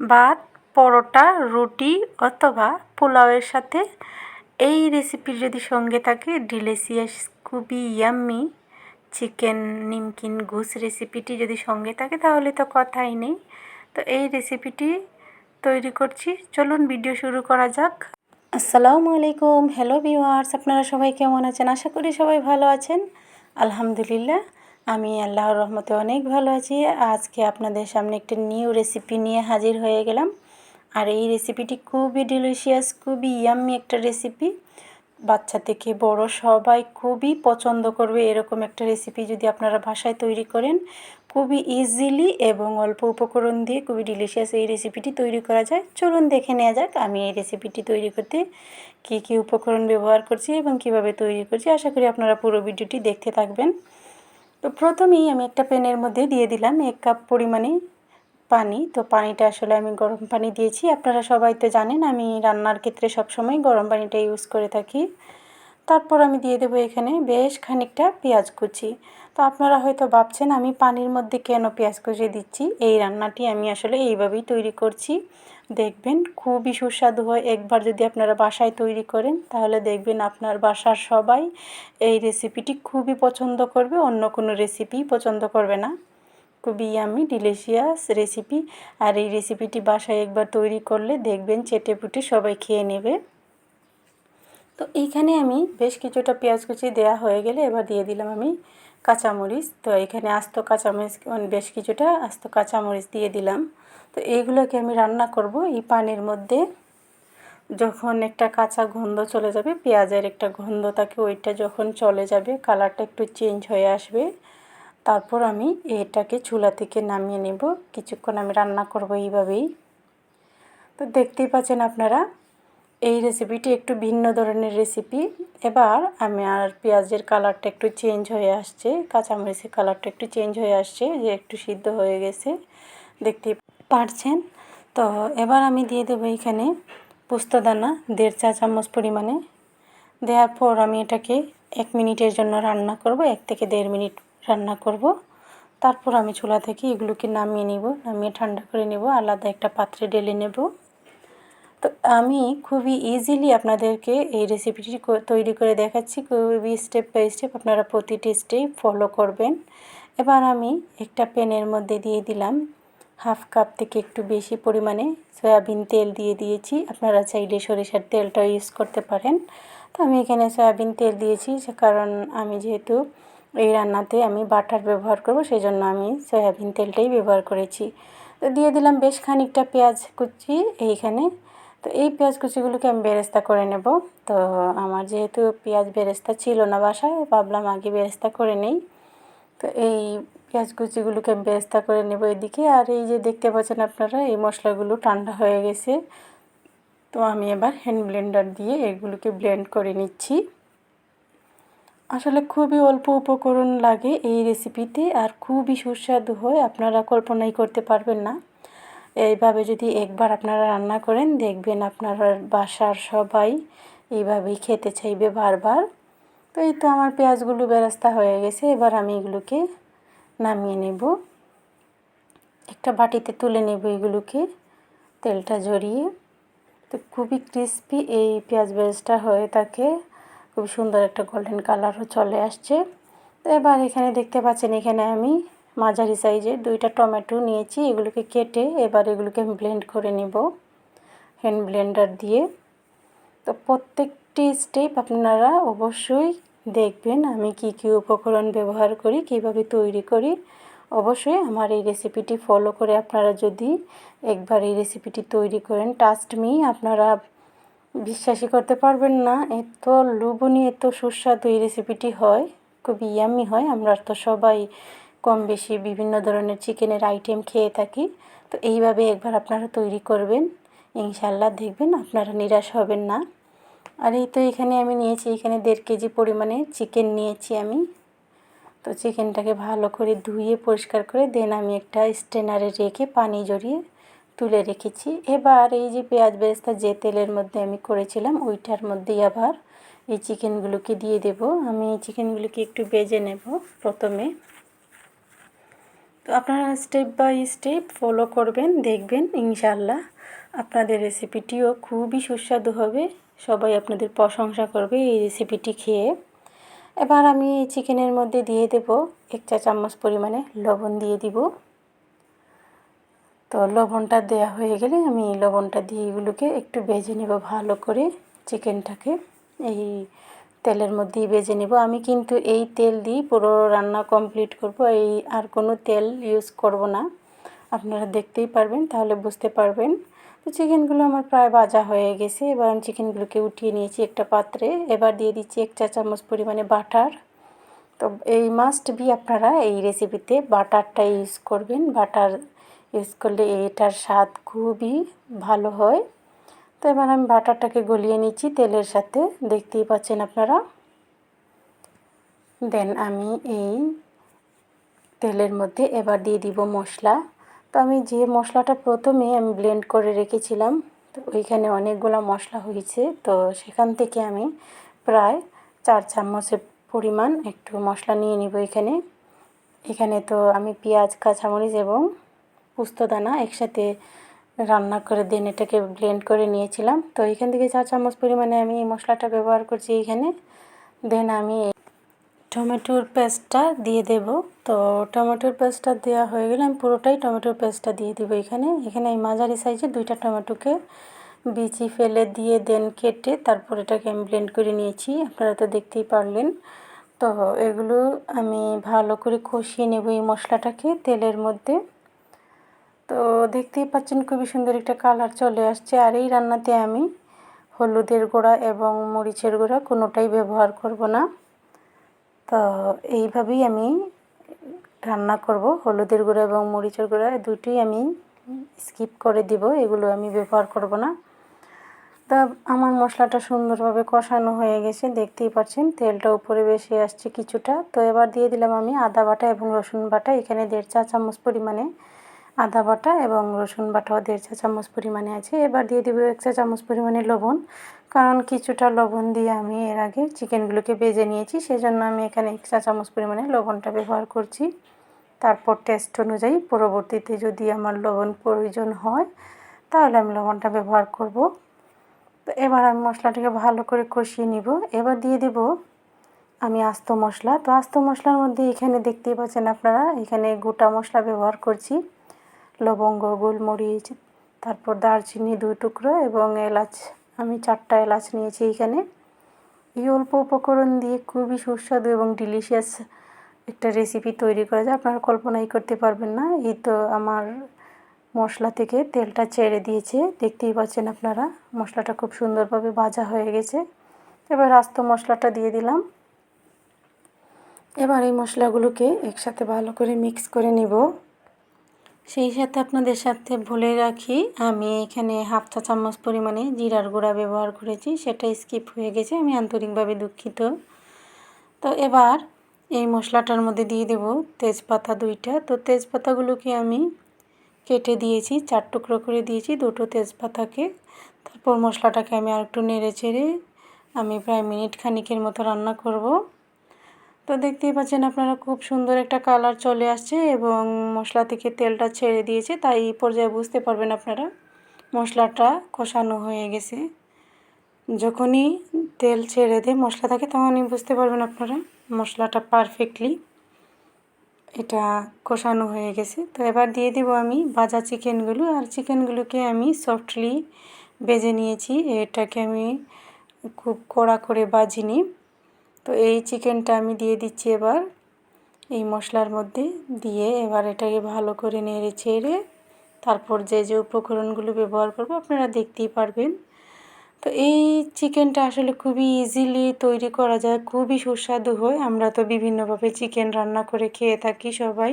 ভাত, পরোটা, রুটি অথবা পোলাওয়ের সাথে। এই রেসিপির যদি সঙ্গে থাকে ডিলিশিয়াস খুবই ইয়াম্মি চিকেন নিমকিন ঘুষ রেসিপিটি যদি সঙ্গে থাকে, তাহলে তো কথাই নেই। তো এই রেসিপিটি তৈরি করছি। চলুন ভিডিও শুরু করা যাক। আসসালামু আলাইকুম হ্যালো ভিওয়ার্স আপনারা সবাই কেমন আছেন? আশা করি সবাই ভালো আছেন। আলহামদুলিল্লাহ। আমি আল্লাহর রহমতে অনেক ভালো আছি। আজকে আপনাদের সামনে একটি নিউ রেসিপি নিয়ে হাজির হয়ে গেলাম। আর এই রেসিপিটি খুবই ডিলিশিয়াস খুবই ইয়াম্মি একটা রেসিপি বাচ্চা থেকে বড় সবাই খুবই পছন্দ করবে এরকম একটা রেসিপি যদি আপনারা বাসায় তৈরি করেন। খুবই ইজিলি এবং অল্প উপকরণ দিয়ে খুবই ডিলিশিয়াস এই রেসিপিটি তৈরি করা যায়। চলুন দেখে নেওয়া যাক আমি এই রেসিপিটি তৈরি করতে কী কী উপকরণ ব্যবহার করছি এবং কীভাবে তৈরি করছি। আশা করি আপনারা পুরো ভিডিওটি দেখতে থাকবেন। তো প্রথমেই আমি একটা প্যানের মধ্যে দিয়ে দিলাম এক কাপ পরিমাণে পানি। তো পানিটা আসলে আমি গরম পানি দিয়েছি। আপনারা সবাই তো জানেন আমি রান্নার ক্ষেত্রে সবসময় গরম পানিটা ইউজ করে থাকি। তারপর আমি দিয়ে দেবো এখানে বেশ খানিকটা পেঁয়াজ কুচি। তো আপনারা হয়তো ভাবছেন আমি পানির মধ্যে কেন পেঁয়াজ কুচি দিচ্ছি? এই রান্নাটি আমি আসলে এইভাবেই তৈরি করছি। দেখবেন খুবই সুস্বাদু হয়। একবার যদি আপনারা বাসায় তৈরি করেন, তাহলে দেখবেন আপনার বাসার সবাই এই রেসিপিটি খুবই পছন্দ করবে। অন্য কোনো রেসিপি পছন্দ করবে না। খুবই আমি ডিলিশিয়াস রেসিপি আর এই রেসিপিটি বাসায় একবার তৈরি করলে দেখবেন চেটে পুটে সবাই খেয়ে নেবে। তো এইখানে আমি বেশ কিছুটা পেঁয়াজ কুচি দেওয়া হয়ে গেলে এবার দিয়ে দিলাম আমি কাঁচামরিচ। তো এখানে আস্ত কাঁচামরিচ বেশ কিছুটা আস্ত কাঁচামরিচ দিয়ে দিলাম। তো এইগুলোকে আমি রান্না করব এই পানির মধ্যে। যখন একটা কাঁচা গন্ধ চলে যাবে, পেঁয়াজের একটা গন্ধ থাকে, ওইটা যখন চলে যাবে, কালারটা একটু চেঞ্জ হয়ে আসবে। তারপর আমি এটাকে চুলা থেকে নামিয়ে নেব। কিছুক্ষণ আমি রান্না করব এইভাবেই। তো দেখতেই পাচ্ছেন আপনারা এই রেসিপিটি একটু ভিন্ন ধরনের রেসিপি এবার আমি আর পেঁয়াজের কালারটা একটু চেঞ্জ হয়ে আসছে, কাঁচামরিচের কালারটা একটু চেঞ্জ হয়ে আসছে, যে একটু সিদ্ধ হয়ে গেছে। দেখতে পারছেন? তো এবার আমি দিয়ে দেবো এখানে পোস্তদানা দেড় চা চামচ পরিমাণে। দেওয়ার পর আমি এটাকে এক মিনিটের জন্য রান্না করব, এক থেকে দেড় মিনিট রান্না করব। তারপর আমি চুলা থেকে এগুলোকে নামিয়ে নিব, নামিয়ে ঠান্ডা করে নেব, আলাদা একটা পাত্রে ঢেলে নেব। তো আমি খুবই ইজিলি আপনাদেরকে এই রেসিপিটি তৈরি করে দেখাচ্ছি। খুবই স্টেপ বাই স্টেপ আপনারা প্রতিটি স্টেপ ফলো করবেন। এবার আমি একটা প্যানের মধ্যে দিয়ে দিলাম হাফ কাপ থেকে একটু বেশি পরিমাণে সয়াবিন তেল দিয়ে দিয়েছি। আপনারা চাইলে সরিষার তেলটা ইউজ করতে পারেন। তো আমি এখানে সয়াবিন তেল দিয়েছি কারণ আমি যেহেতু এই রান্নাতে আমি বাটার ব্যবহার করব সেই জন্য আমি সয়াবিন তেলটাই ব্যবহার করেছি। তো দিয়ে দিলাম বেশ খানিকটা পেঁয়াজ কুচি এইখানে তো এই পেঁয়াজ কুচিগুলোকে আমি বেরেস্তা করে নেব। তো আমার যেহেতু পেঁয়াজ বেরেস্তা ছিল না বাসায়, ভাবলাম আগে বেরেস্তা করে নেই। তো এই পেঁয়াজ কুচিগুলোকে আমি বেরেস্তা করে নেব এদিকে। আর এই যে দেখতে পাচ্ছেন আপনারা, এই মশলাগুলো ঠান্ডা হয়ে গেছে। তো আমি এবার হ্যান্ড ব্লেন্ডার দিয়ে এগুলোকে ব্লেন্ড করে নিচ্ছি। আসলে খুবই অল্প উপকরণ লাগে এই রেসিপিতে আর খুবই সুস্বাদু হয়। আপনারা কল্পনাই করতে পারবেন না। এইভাবে যদি একবার আপনারা রান্না করেন, দেখবেন আপনার বাসার সবাই এইভাবেই খেতে চাইবে বারবার। তো এই তো আমার পেঁয়াজগুলো বেরাস্তা হয়ে গেছে, এবার আমি এগুলোকে নামিয়ে নেব। একটা বাটিতে তুলে নেব এগুলোকে, তেলটা জড়িয়ে তো খুবই ক্রিস্পি এই পেঁয়াজ বেরেস্তা হয়ে থাকে খুব সুন্দর একটা গোল্ডেন কালারও চলে আসছে। তো এবার এখানে দেখতে পাচ্ছেন, এখানে আমি মাঝারি সাইজের দুইটা টমেটো নিয়েছি, এগুলোকে কেটে এবার এগুলোকে আমি ব্লেন্ড করে নিব। হ্যান্ড ব্লেন্ডার দিয়ে। তো প্রত্যেকটি স্টেপ আপনারা অবশ্যই দেখবেন আমি কি কি উপকরণ ব্যবহার করি, কীভাবে তৈরি করি। অবশ্যই আমার এই রেসিপিটি ফলো করে আপনারা যদি একবার এই রেসিপিটি তৈরি করেন টাস্ট মি আপনারা বিশ্বাসই করতে পারবেন না, এত লোভনীয়, এত সুস্বাদু এই রেসিপিটি হয়, খুবই ইয়ামি হয়। আমরা তো সবাই কম বেশি বিভিন্ন ধরনের চিকেনের আইটেম খেয়ে থাকি। তো এইভাবে একবার আপনারা তৈরি করবেন। ইনশাল্লাহ দেখবেন আপনারা নিরাশ হবেন না। আর এই তো এখানে আমি নিয়েছি, এখানে দেড় কেজি পরিমাণে চিকেন নিয়েছি আমি। তো চিকেনটাকে ভালো করে ধুয়ে পরিষ্কার করে দেন আমি একটা স্টেনারে রেখে পানি জড়িয়ে তুলে রেখেছি। এবার এই যে পেঁয়াজ বেরেস্তা যে তেলের মধ্যে আমি করেছিলাম, ওইটার মধ্যেই আবার এই চিকেনগুলোকে দিয়ে দেব। আমি এই চিকেনগুলোকে একটু বেজে নেব প্রথমে। তো আপনারা স্টেপ বাই স্টেপ ফলো করবেন, দেখবেন ইনশাল্লাহ আপনাদের রেসিপিটিও খুবই সুস্বাদু হবে। সবাই আপনাদের প্রশংসা করবে এই রেসিপিটি খেয়ে। এবার আমি এই চিকেনের মধ্যে দিয়ে দেব এক চা চামচ পরিমাণে লবণ দিয়ে দিব। তো লবণটা দেয়া হয়ে গেলে আমি লবণটা দিয়ে এগুলোকে একটু ভেজে নেব ভালো করে চিকেনটাকে এই তেলের মধ্যেই ভেজে নেব। আমি কিন্তু এই তেল দিয়ে পুরো রান্না কমপ্লিট করব। এই আর কোনো তেল ইউজ করব না। আপনারা দেখতেই পারবেন, তাহলে বুঝতে পারবেন। তো চিকেনগুলো আমার প্রায় ভাজা হয়ে গেছে। এবার আমি চিকেনগুলোকে উঠিয়ে নিয়েছি একটা পাত্রে। এবার দিয়ে দিচ্ছি এক চা চামচ পরিমাণে বাটার তো এই মাস্ট বি আপনারা এই রেসিপিতে বাটারটা ইউজ করবেন। বাটার ইউজ করলে এটার স্বাদ খুবই ভালো হয়। তো এবার আমি বাটারটাকে গলিয়ে নিচ্ছি তেলের সাথে। দেখতেই পাচ্ছেন আপনারা? দেন আমি এই তেলের মধ্যে এবার দিয়ে দিব মশলা। তো আমি যে মশলাটা প্রথমে আমি ব্লেন্ড করে রেখেছিলাম, তো ওইখানে অনেকগুলো মশলা হয়েছে। তো সেখান থেকে আমি প্রায় চার চামচের পরিমাণ একটু মশলা নিয়ে নিব এখানে। এখানে তো আমি পেঁয়াজ, কাঁচামরিচ এবং পুস্তদানা একসাথে রান্না করে দেন, এটাকে ব্লেন্ড করে নিয়েছিলাম। তো এখান থেকে চার চামচ পরিমাণে আমি এই মশলাটা ব্যবহার করছি এখানে। দেন আমি টমেটোর পেস্টটা দিয়ে দেব। তো টমেটোর পেস্টটা দেওয়া হয়ে গেলে আমি পুরোটাই টমেটোর পেস্টটা দিয়ে দিব এখানে। এখানে এই মাঝারি সাইজে দুইটা টমেটোকে বিচি ফেলে দিয়ে দেন কেটে তারপর এটাকে আমি ব্লেন্ড করে নিয়েছি। আপনারা তো দেখতেই পারলেন। তো এগুলো আমি ভালো করে কষিয়ে নেব এই মশলাটাকে তেলের মধ্যে। তো দেখতেই পাচ্ছেন খুবই সুন্দর একটা কালার চলে আসছে। আর এই রান্নাতে আমি হলুদের গুঁড়া এবং মরিচের গুঁড়া কোনোটাই ব্যবহার করব না। তো এইভাবেই আমি রান্না করব। হলুদের গুঁড়া এবং মরিচের গুঁড়া দুটোই আমি স্কিপ করে দিব, এগুলো আমি ব্যবহার করব না। তা আমার মশলাটা সুন্দরভাবে কষানো হয়ে গেছে, দেখতেই পাচ্ছেন তেলটা উপরে বেশি আসছে কিছুটা। তো এবার দিয়ে দিলাম আমি আদা বাটা এবং রসুন বাটা, এখানে দেড় চা চামচ পরিমাণে আদা বাটা এবং রসুন বাটাও দেড় চা চামচ পরিমাণে আছে। এবার দিয়ে দেবো এক চা চামচ পরিমাণে লবণ, কারণ কিছুটা লবণ দিয়ে আমি এর আগে চিকেনগুলোকে বেজে নিয়েছি, সেজন্য আমি এখানে এক চা চামচ পরিমাণে লবণটা ব্যবহার করছি। তারপর টেস্ট অনুযায়ী পরবর্তীতে যদি আমার লবণ প্রয়োজন হয়, তাহলে আমি লবণটা ব্যবহার করব। তো এবার আমি মশলাটাকে ভালো করে কষিয়ে নিব। এবার দিয়ে দেব আমি আস্ত মশলা। তো আস্ত মশলার মধ্যে এখানে দেখতেই পাচ্ছেন আপনারা, এখানে গোটা মশলা ব্যবহার করছি। লবঙ্গ, গোলমরিচ, তারপর দারচিনি দুই টুকরো এবং এলাচ। আমি চারটা এলাচ নিয়েছি এখানে। এই অল্প উপকরণ দিয়ে খুবই সুস্বাদু এবং ডিলিশিয়াস একটা রেসিপি তৈরি করা যায়। আপনারা কল্পনাই করতে পারবেন না। এই তো আমার মশলা থেকে তেলটা ছেড়ে দিয়েছে। দেখতেই পাচ্ছেন আপনারা, মশলাটা খুব সুন্দরভাবে ভাজা হয়ে গেছে। এবার আস্ত মশলাটা দিয়ে দিলাম। এবার এই মশলাগুলোকে একসাথে ভালো করে মিক্স করে নিব। সেই সাথে আপনাদের সাথে বলে রাখি, আমি এখানে হাফ চা চামচ পরিমাণে জিরার গুঁড়া ব্যবহার করেছি, সেটা স্কিপ হয়ে গেছে, আমি আন্তরিকভাবে দুঃখিত। তো এবার এই মশলাটার মধ্যে দিয়ে দেব তেজপাতা দুইটা। তো তেজপাতাগুলোকে আমি কেটে দিয়েছি, চার টুকরো করে দিয়েছি দুটো তেজপাতাকে। তারপর মশলাটাকে আমি আর একটু নেড়ে চেড়ে আমি প্রায় মিনিট খানিকের মতো রান্না করব। তো দেখতেই পাচ্ছেন আপনারা খুব সুন্দর একটা কালার চলে আসছে এবং মশলা থেকে তেলটা ছেড়ে দিয়েছে, তাই এই পর্যায়ে বুঝতে পারবেন আপনারা মশলাটা কষানো হয়ে গেছে। যখনই তেল ছেড়ে দেয় মশলা থাকে তখনই বুঝতে পারবেন আপনারা মশলাটা পারফেক্টলি এটা কষানো হয়ে গেছে। তো এবার দিয়ে দেব আমি ভাজা চিকেনগুলো, আর চিকেনগুলোকে আমি সফটলি বেজে নিয়েছি, এটাকে আমি খুব কড়া করে বাজিনি তো এই চিকেনটা আমি দিয়ে দিচ্ছি এবার এই মশলার মধ্যে দিয়ে এবার এটাকে ভালো করে নেড়ে চেড়ে তারপর যে যে উপকরণগুলো ব্যবহার করব আপনারা দেখতেই পারবেন। তো এই চিকেনটা আসলে খুবই ইজিলি তৈরি করা যায়, খুবই সুস্বাদু হয়। আমরা তো বিভিন্নভাবে চিকেন রান্না করে খেয়ে থাকি সবাই।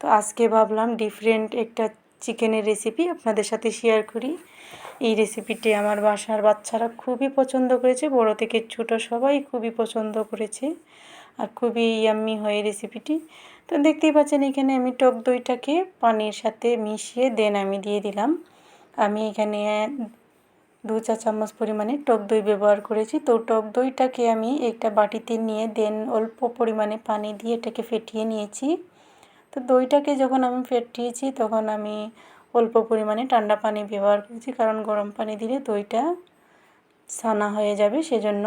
তো আজকে ভাবলাম ডিফারেন্ট একটা চিকেনের রেসিপি আপনাদের সাথে শেয়ার করি। এই রেসিপিটি আমার বাসার বাচ্চারা খুবই পছন্দ করেছে, বড় থেকে ছোট সবাই খুবই পছন্দ করেছে আর খুবই ইয়াম্মি হয় রেসিপিটি তো দেখতেই পাচ্ছেন এখানে আমি টক দইটাকে পানির সাথে মিশিয়ে দেন আমি দিয়ে দিলাম। আমি এখানে দু চা চামচ পরিমাণে টক দই ব্যবহার করেছি। তো টক দইটাকে আমি একটা বাটিতে নিয়ে দেন অল্প পরিমাণে পানি দিয়ে এটাকে ফেটিয়ে নিয়েছি। তো দইটাকে যখন আমি ফেটিয়েছি তখন আমি অল্প পরিমাণে ঠান্ডা পানি ব্যবহার করেছি, কারণ গরম পানি দিলে দইটা ছানা হয়ে যাবে সেজন্য।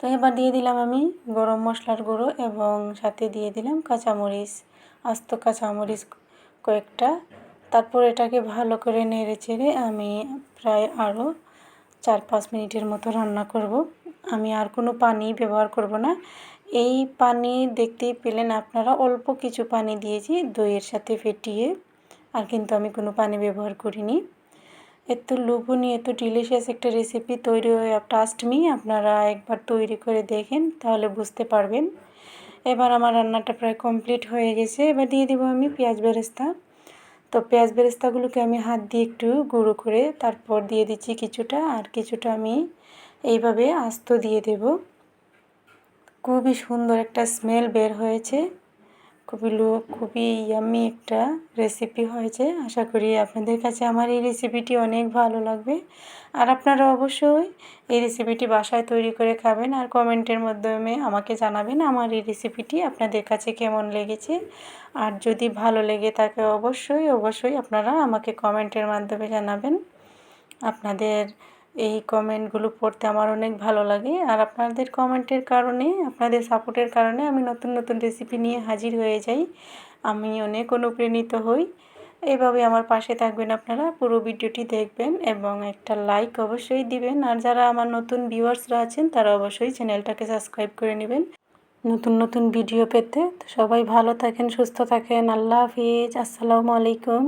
তো এবার দিয়ে দিলাম আমি গরম মশলার গুঁড়ো এবং সাথে দিয়ে দিলাম কাঁচামরিচ, আস্ত কাঁচামরিচ কয়েকটা। তারপর এটাকে ভালো করে নেড়ে চেড়ে আমি প্রায় আরও চার পাঁচ মিনিটের মতো রান্না করব। আমি আর কোনো পানি ব্যবহার করব না। এই পানি দেখতেই পেলেন আপনারা, অল্প কিছু পানি দিয়েছি দইয়ের সাথে ফেটিয়ে। আর কিন্তু আমি কোনো পানি ব্যবহার করিনি। এত লোভনীয়, এত ডিলিশিয়াস একটা রেসিপি তৈরি হয়ে ট্রাস্ট মি আপনারা একবার তৈরি করে দেখেন, তাহলে বুঝতে পারবেন। এবার আমার রান্নাটা প্রায় কমপ্লিট হয়ে গেছে। এবার দিয়ে দেবো আমি পেঁয়াজ বেরেস্তা। তো পেঁয়াজ বেরেস্তাগুলোকে আমি হাত দিয়ে একটু গুঁড়ো করে তারপর দিয়ে দিচ্ছি কিছুটা, আর কিছুটা আমি এইভাবে আস্ত দিয়ে দেব। খুবই সুন্দর একটা স্মেল বের হয়েছে। খুবই লো, খুবই ইয়াম্মি একটা রেসিপি হয়েছে। আশা করি আপনাদের কাছে আমার এই রেসিপিটি অনেক ভালো লাগবে। আর আপনারা অবশ্যই এই রেসিপিটি বাসায় তৈরি করে খাবেন আর কমেন্টের মাধ্যমে আমাকে জানাবেন আমার এই রেসিপিটি আপনাদের কাছে কেমন লেগেছে। আর যদি ভালো লেগে থাকে অবশ্যই অবশ্যই আপনারা আমাকে কমেন্টের মাধ্যমে জানাবেন। আপনাদের এই কমেন্টগুলো পড়তে আমার অনেক ভালো লাগে। আর আপনাদের কমেন্টের কারণে, আপনাদের সাপোর্টের কারণে আমি নতুন নতুন রেসিপি নিয়ে হাজির হয়ে যাই। আমি অনেক অনুপ্রাণিত হই। এভাবে আমার পাশে থাকবেন আপনারা, পুরো ভিডিওটি দেখবেন এবং একটা লাইক অবশ্যই দিবেন। আর যারা আমার নতুন ভিউয়ার্সরা আছেন, তারা অবশ্যই চ্যানেলটাকে সাবস্ক্রাইব করে নেবেন। নতুন নতুন ভিডিও পেতে। তো সবাই ভালো থাকেন, সুস্থ থাকেন। আল্লাহ হাফিজ। আসসালামু আলাইকুম।